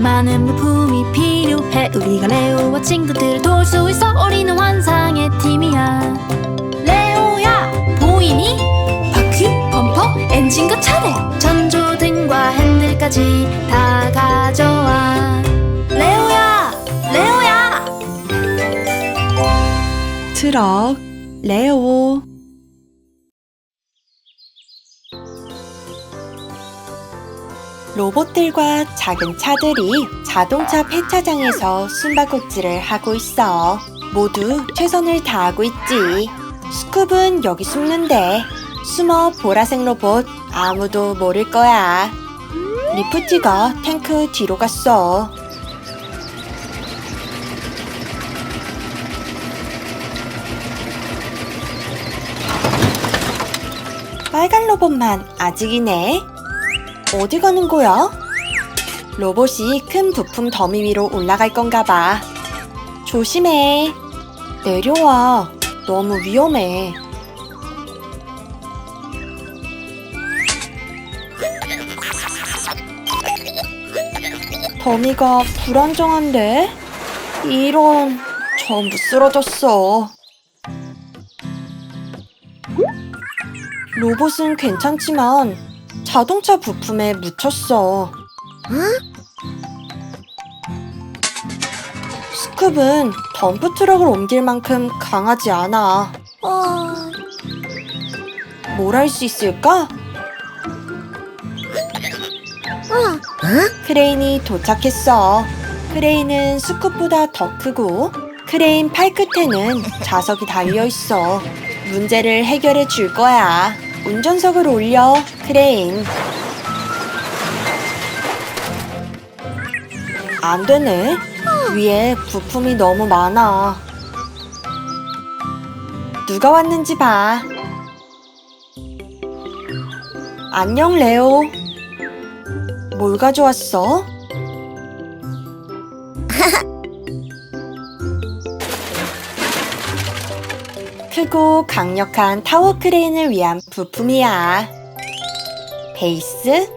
많은 부품이 필요해. 우리가 레오와 친구들을 도울 수 있어. 우리는 환상의 팀이야. 레오야 보이니? 바퀴, 범퍼, 엔진과 차대 전조등과 핸들까지 다 가져와. 레오야 레오야. 트럭, 레오. 로봇들과 작은 차들이 자동차 폐차장에서 숨바꼭질을 하고 있어. 모두 최선을 다하고 있지. 스쿱은 여기 숨는데 숨어 보라색 로봇 아무도 모를 거야. 리프티가 탱크 뒤로 갔어. 빨간 로봇만 아직이네. 어디 가는 거야? 로봇이 큰 부품 더미 위로 올라갈 건가 봐. 조심해. 내려와. 너무 위험해. 더미가 불안정한데? 이런, 전부 쓰러졌어. 로봇은 괜찮지만 자동차 부품에 묻혔어. 스쿱은 덤프 트럭을 옮길 만큼 강하지 않아. 뭘할 수 있을까? 크레인이 도착했어. 크레인은 스쿱보다 더 크고 크레인 팔 끝에는 자석이 달려 있어. 문제를 해결해 줄 거야. 운전석을 올려, 크레인. 안 되네. 위에 부품이 너무 많아. 누가 왔는지 봐. 안녕, 레오. 뭘 가져왔어? 크고 강력한 타워 크레인을 위한 부품이야. 베이스,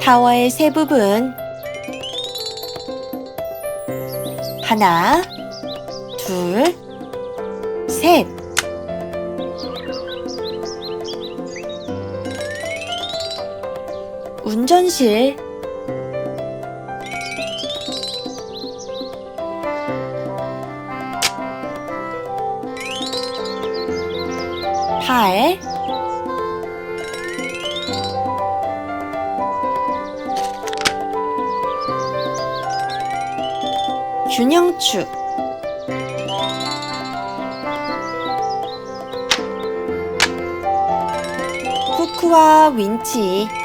타워의 세 부분. 하나, 둘, 셋. 운전실. 팔. 균형축. 후크와 윈치.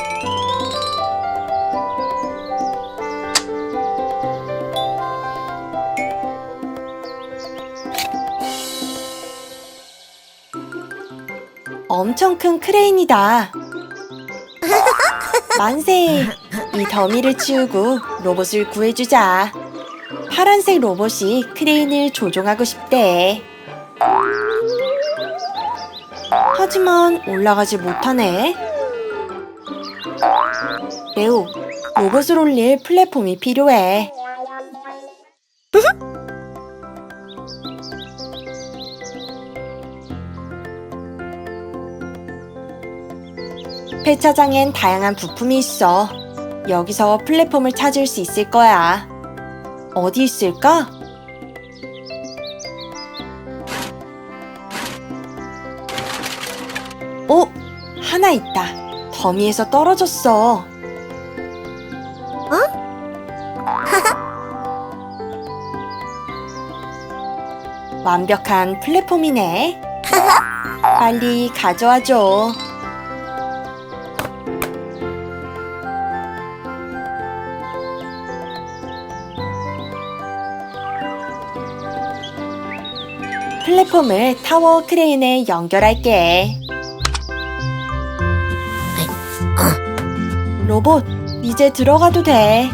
엄청 큰 크레인이다. 만세! 이 더미를 치우고 로봇을 구해주자. 파란색 로봇이 크레인을 조종하고 싶대. 하지만 올라가지 못하네. 레오, 로봇을 올릴 플랫폼이 필요해. 폐차장엔 다양한 부품이 있어. 여기서 플랫폼을 찾을 수 있을 거야. 어디 있을까? 어? 하나 있다. 더미에서 떨어졌어. 완벽한 플랫폼이네. 빨리 가져와 줘. 플랫폼을 타워 크레인에 연결할게. 로봇, 이제 들어가도 돼.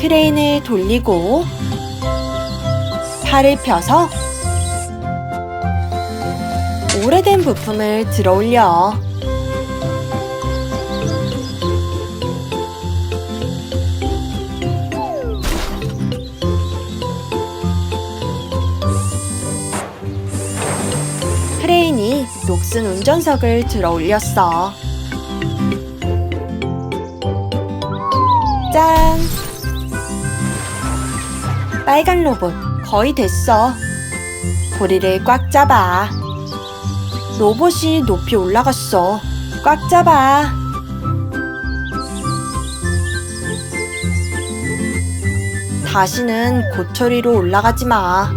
크레인을 돌리고 팔을 펴서 오래된 부품을 들어 올려. 녹슨 운전석을 들어 올렸어. 짠! 빨간 로봇 거의 됐어. 고리를 꽉 잡아. 로봇이 높이 올라갔어. 꽉 잡아. 다시는 고초리로 올라가지 마.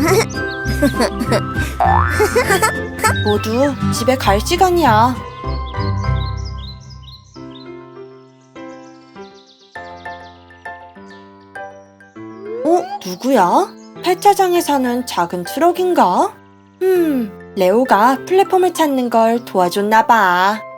모두 집에 갈 시간이야. 어? 누구야? 폐차장에 사는 작은 트럭인가? 음, 레오가 플랫폼을 찾는 걸 도와줬나 봐.